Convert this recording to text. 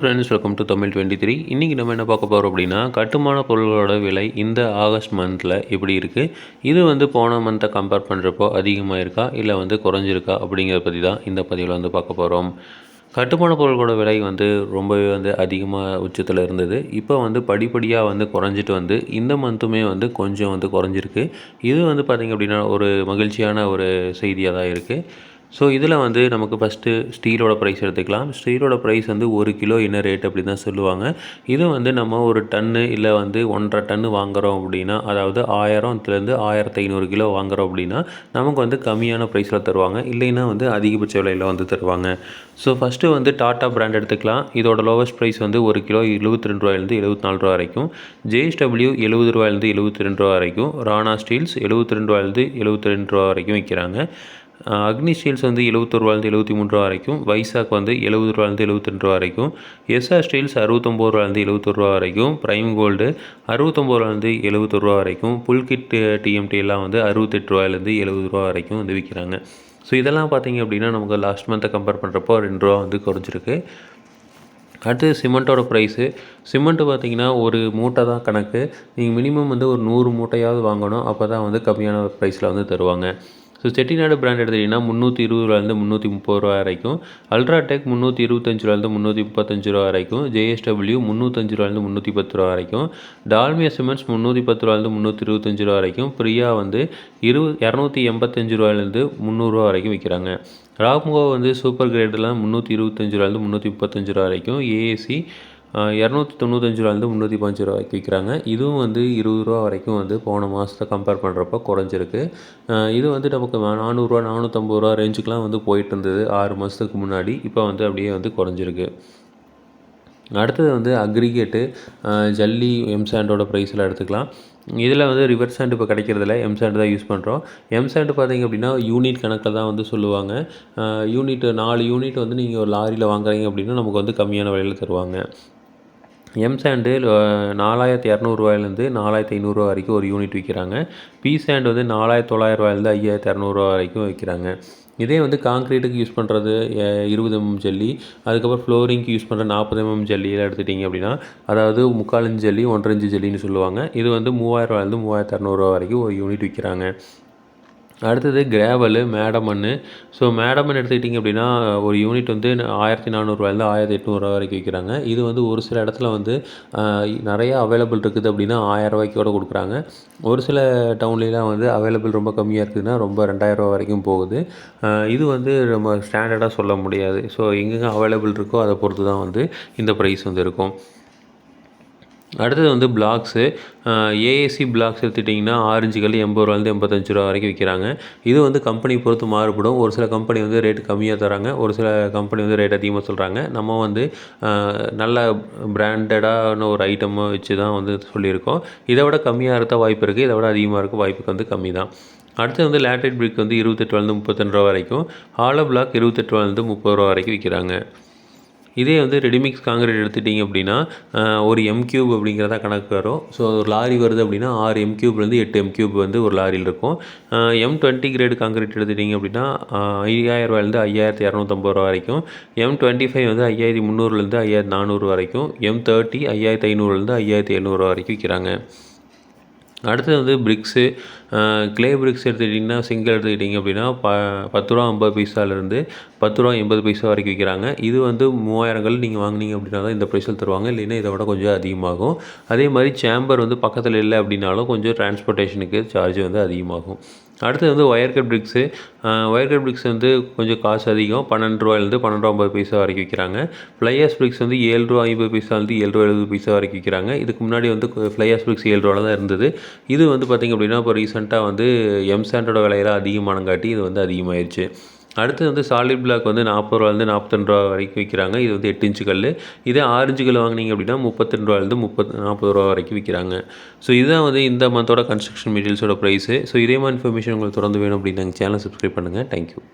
Friends welcome to Tamil twenty three இன்றைக்கி நம்ம என்ன பார்க்க போகிறோம் அப்படின்னா கட்டுமான பொருள்களோட விலை இந்த ஆகஸ்ட் மந்தில் எப்படி இருக்குது இது வந்து போன மந்த்தை கம்பேர் பண்ணுறப்போ அதிகமாக இருக்கா? இல்லை வந்து குறைஞ்சிருக்கா? அப்படிங்கிறத பற்றி தான் இந்த பதிவில் வந்து பார்க்க போகிறோம் கட்டுமான பொருள்களோட விலை வந்து ரொம்பவே வந்து அதிகமாக உச்சத்தில் இருந்தது. இப்போ வந்து படிப்படியாக வந்து குறைஞ்சிட்டு வந்து இந்த மந்த்துமே வந்து கொஞ்சம் வந்து குறைஞ்சிருக்கு. இது வந்து பார்த்திங்க அப்படின்னா ஒரு மகிழ்ச்சியான ஒரு செய்தியாக தான் இருக்குது ஸோ இதில் வந்து நமக்கு ஃபஸ்ட்டு ஸ்டீலோட ப்ரைஸ் எடுத்துக்கலாம். ஸ்டீலோட ப்ரைஸ் வந்து ஒரு கிலோ என்ன ரேட் அப்படி தான் சொல்லுவாங்க. இது வந்து நம்ம ஒரு டன்னு இல்லை வந்து ஒன்றரை டன்னு வாங்குகிறோம் அப்படின்னா அதாவது ஆயிரத்துலேருந்து ஆயிரத்தி ஐநூறு கிலோ வாங்குகிறோம் அப்படின்னா நமக்கு வந்து கம்மியான ப்ரைஸில் தருவாங்க. இல்லைன்னா வந்து அதிகபட்ச விலையில் வந்து தருவாங்க. ஸோ ஃபஸ்ட்டு வந்து டாட்டா பிராண்ட் எடுத்துக்கலாம். இதோட லோவஸ்ட் ப்ரைஸ் வந்து ஒரு கிலோ எழுபத்தி ரெண்டு ரூபாயிலேருந்து எழுபத்தி நாலு ரூபா வரைக்கும். ஜேஎஸ்டபிள்யூ எழுபது ரூபாயிலேருந்து எழுபத்தி ரெண்டு ரூபா வரைக்கும். ராணா ஸ்டீல்ஸ் எழுபத்தி ரெண்டு ரூபாயிலேருந்து எழுபத்தி ரெண்டு ரூபா வரைக்கும் விற்கிறாங்க அக்னி ஸ்டீல்ஸ் வந்து எழுபத்தொருவாலேருந்து எழுபத்தி மூணு ரூபா வரைக்கும் வைசாக் வந்து எழுபது ரூபாலேருந்து எழுபத்தி ரெண்டு ரூபா வரைக்கும் எஸ்ஆர் ஸ்டீல்ஸ் அறுபத்தொம்போது ரூபாலேருந்து எழுபத்தொரு ரூபா வரைக்கும் ப்ரைம் கோல்டு அறுபத்தொம்போது ரூபாலேருந்து எழுபத்தொரு ரூபா வரைக்கும் புல்கிட் டிஎம்டி எல்லாம் வந்து அறுபத்தெட்டு ரூபாயிலேருந்து எழுபது ரூபா வரைக்கும் வந்து விற்கிறாங்க. ஸோ இதெல்லாம் பார்த்தீங்க அப்படின்னா நமக்கு லாஸ்ட் மந்த்தை கம்பேர் பண்ணுறப்போ ரெண்டு ரூபா வந்து குறைஞ்சிருக்கு. அடுத்து சிமெண்ட்டோட ப்ரைஸு சிமெண்ட்டு பார்த்தீங்கன்னா ஒரு மூட்டை தான் கணக்கு. நீங்கள் மினிமம் வந்து ஒரு நூறு மூட்டையாவது வாங்கணும். அப்போ தான் வந்து கம்மியான ப்ரைஸில் வந்து தருவாங்க. ஸோ செட்டிநாடு பிராண்ட் எடுத்துக்கிட்டிங்கன்னா முந்நூற்றி இருபது ரூபாலேருந்து முந்நூற்றி முப்பது ரூபா வரைக்கும். அல்ட்ராடெக் முந்நூற்றி இருபத்தஞ்சு ரூபாலேருந்து முந்நூற்றி முப்பத்தஞ்சு ரூபா வரைக்கும். ஜேஎஸ்டபிள்யூ முந்நூற்றஞ்சு ரூபாலேருந்து முந்நூற்றி பத்து ரூபா வரைக்கும். டால்மியா சிமெண்ட்ஸ் முந்நூற்றி பத்து ரூபாலேருந்து முந்நூற்றி இருபத்தஞ்சு ரூபா வரைக்கும். பிரியா வந்து இரு இரநூத்தி எண்பத்தஞ்சு ரூபாயிலேருந்து முந்நூறுரூவா வரைக்கும் விற்கிறாங்க ராக்மோ வந்து சூப்பர் கிரேடெலாம் முந்நூற்றி இருபத்தஞ்சு ரூபாலேருந்து முந்நூற்றி முப்பத்தஞ்சு ரூபா வரைக்கும். ஏஏசி இரநூத்தி தொண்ணூத்தஞ்சு ரூபாலேருந்து முந்நூற்றி பஞ்சு ரூபாய்க்கு விற்கிறாங்க. இதுவும் வந்து இருபது ரூபா வரைக்கும் வந்து போன மாதத்தை கம்பேர் பண்ணுறப்ப குறைஞ்சிருக்கு. இது வந்து நமக்கு நானூறுரூவா நானூற்றம்பது ரூபா ரேஞ்சுக்கெலாம் வந்து போயிட்டு இருந்தது. ஆறு மாதத்துக்கு முன்னாடி. இப்போ வந்து அப்படியே வந்து குறைஞ்சிருக்கு. அடுத்தது வந்து அக்ரிகேட்டு ஜல்லி எம்சாண்டோட ப்ரைஸில் எடுத்துக்கலாம். இதில் வந்து ரிவர்ஸ் சாண்ட் இப்போ கிடைக்கிறதில்ல எம் சாண்ட் தான் யூஸ் பண்ணுறோம் எம் சாண்ட் பார்த்திங்க அப்படின்னா யூனிட் கணக்கில் தான் வந்து சொல்லுவாங்க. யூனிட் நாலு யூனிட் வந்து நீங்கள் ஒரு லாரியில் வாங்குறீங்க அப்படின்னா நமக்கு வந்து கம்மியான விலையில் தருவாங்க. எம் சாண்டு நாலாயிரத்தி இரநூறுவாயிலேருந்து நாலாயிரத்தி ஐநூறுரூவா வரைக்கும் ஒரு யூனிட் விற்கிறாங்க பி சாண்ட் வந்து நாலாயிரத்தி தொள்ளாயிரரூவாயிலேருந்து ஐயாயிரத்தி இரநூறுவா வரைக்கும் விற்கிறாங்க இதே வந்து காங்க்ரீட்டுக்கு யூஸ் பண்ணுறது இருபது எம்எம் ஜல்லி அதுக்கப்புறம் ஃப்ளோரிங்க்கு யூஸ் பண்ணுற நாற்பது எம்எம் ஜல்லியெல்லாம் எடுத்துட்டிங்க அப்படின்னா அதாவது முக்கால் இன்ச் ஜல்லி ஒன்றரை இன்ச்சு ஜல்லின்னு சொல்லுவாங்க. இது வந்து மூவாயிரரூவாயிலேருந்து மூவாயிரத்தி இரநூறுவா வரைக்கும் ஒரு யூனிட் விற்கிறாங்க அடுத்தது கிராவலு மேடமண். ஸோ மேடமண் எடுத்துக்கிட்டிங்க அப்படின்னா ஒரு யூனிட் வந்து ஆயிரத்தி நானூறுரூவாயிலேருந்து ஆயிரத்தி எட்நூறுரூவா வரைக்கும் விற்கிறாங்க. இது வந்து ஒரு சில இடத்துல வந்து நிறையா அவைலபிள் இருக்குது அப்படின்னா ஆயிரரூவாய்க்கு கூட கொடுக்குறாங்க. ஒரு சில டவுன்லலாம் வந்து அவைலபிள் ரொம்ப கம்மியாக இருக்குதுன்னா ரொம்ப ரெண்டாயிரரூவா வரைக்கும் போகுது. இது வந்து நம்ம ஸ்டாண்டர்டாக சொல்ல முடியாது. ஸோ எங்கெங்கே அவைலபிள் இருக்கோ அதை பொறுத்து தான் வந்து இந்த ப்ரைஸ் வந்து இருக்கும். அடுத்தது வந்து பிளாக்ஸு ஏஏசி பிளாக்ஸ் எடுத்துட்டிங்கன்னா ஆரஞ்சு கல் எண்பது ரூபாலேருந்து எண்பத்தஞ்சு ரூபா வரைக்கும் விற்கிறாங்க இது வந்து கம்பெனி பொறுத்து மாறுபடும். ஒரு சில கம்பெனி வந்து ரேட்டு கம்மியாக தராங்க. ஒரு சில கம்பெனி வந்து ரேட் அதிகமாக சொல்கிறாங்க நம்ம வந்து நல்ல பிராண்டடான ஒரு ஐட்டமாக வச்சு தான் வந்து சொல்லியிருக்கோம். இதை விட கம்மியாக இருக்க வாய்ப்பு இருக்குது இதை விட அதிகமாக இருக்க வாய்ப்புக்கு வந்து கம்மி தான் அடுத்து வந்து லேட்ரைட் பிரிக் வந்து இருபத்தெட்டுலேருந்து முப்பத்தெண்டு ரூபா வரைக்கும். ஹாலோ பிளாக் இருபத்தெட்டு முப்பது ரூபா வரைக்கும் விற்கிறாங்க இதே வந்து ரெடிமிக்ஸ் காங்கிரீட் எடுத்துட்டிங்க அப்படின்னா ஒரு எம் கியூப் அப்படிங்கிறதா கணக்கு வரும். ஸோ ஒரு லாரி வருது அப்படின்னா ஆறு எம் கியூப்லேருந்து எட்டு எம் கியூப் வந்து ஒரு லாரியில் இருக்கும். எம் டுவெண்ட்டி கிரேடு காங்கிரீட் எடுத்துட்டிங்க அப்படின்னா ஐயாயிரம் ரூபாயிலேருந்து ஐயாயிரத்தி இரநூத்தம்பது ரூபா வரைக்கும். எம் டுவெண்ட்டி ஃபைவ் வந்து ஐயாயிரத்தி முந்நூறுலேருந்து ஐயாயிரத்தி நானூறு வரைக்கும். எம் தேர்ட்டி ஐயாயிரத்தி ஐநூறுலேருந்து ஐயாயிரத்தி எழுநூறுவா வரைக்கும் விற்கிறாங்க. அடுத்தது வந்து பிரிக்ஸு கிளே பிரிக்ஸ் எடுத்துக்கிட்டிங்கன்னா சிங்கிள் எடுத்துக்கிட்டிங்க அப்படின்னா ப பத்து ரூபா ஐம்பது பைசாலேருந்து பத்து ரூபா எண்பது பைசா வரைக்கும் விற்கிறாங்க இது வந்து மூவாயிரங்கள் நீங்கள் வாங்கினீங்க அப்படின்னா தான் இந்த ப்ரைஸில் தருவாங்க. இல்லைன்னா இதை விட கொஞ்சம் அதிகமாகும். அதே மாதிரி சேம்பர் வந்து பக்கத்தில் இல்லை அப்படின்னாலும் கொஞ்சம் டிரான்ஸ்போர்ட்டேஷனுக்கு சார்ஜ் வந்து அதிகமாகும். அடுத்தது வந்து wire cut bricks wire cut bricks வந்து கொஞ்சம் காசு அதிகம். பன்னெண்டு ரூபாயிலேருந்து பன்னெண்டு ரூபா ஐம்பது பைசா வரைக்கும் விற்கிறாங்க ஃப்ளையர்ஸ் பிரிக்ஸ் வந்து ஏழு ரூபா ஐம்பது பைசாலேருந்து ஏழு ரூபா எழுபது பைசா வரைக்கும் விற்கிறாங்க இதுக்கு முன்னாடி வந்து ஃப்ளையர்ஸ் பிரிக்ஸ் ஏழு ரூபா தான் இருந்தது. இது வந்து பார்த்திங்க அப்படின்னா இப்போ ரீசெண்டாக வந்து எம் சாண்டோட விலையெல்லாம் அதிகமானங்காட்டி இது வந்து அதிகமாகிடுச்சு அடுத்து வந்து சாலிட் பிளாக் வந்து நாற்பது ரூபாலேருந்து நாற்பத்தெண்டு ரூபா வரைக்கும் விற்கிறாங்க இது வந்து எட்டு இன்ச்சு கல் இதே ஆறு இன்ச்சு கல் வாங்கினீங்க அப்படின்னா முப்பத்தெண்டு ரூபாலேருந்து முப்பத்து நாற்பது ரூபா வரைக்கும் விற்கிறாங்க ஸோ இதுதான் வந்து இந்த மந்தோட கன்ஸ்ட்ரக்ஷன் மெட்டீரியல்ஸோட ப்ரைஸு ஸோ இதே மாதிரி இன்ஃபர்மேஷன் உங்களுக்கு தொடர்ந்து வேணும் அப்படின்னு நாங்கள் சேனல் சப்ஸ்கிரைப் பண்ணுங்கள் தேங்க்யூ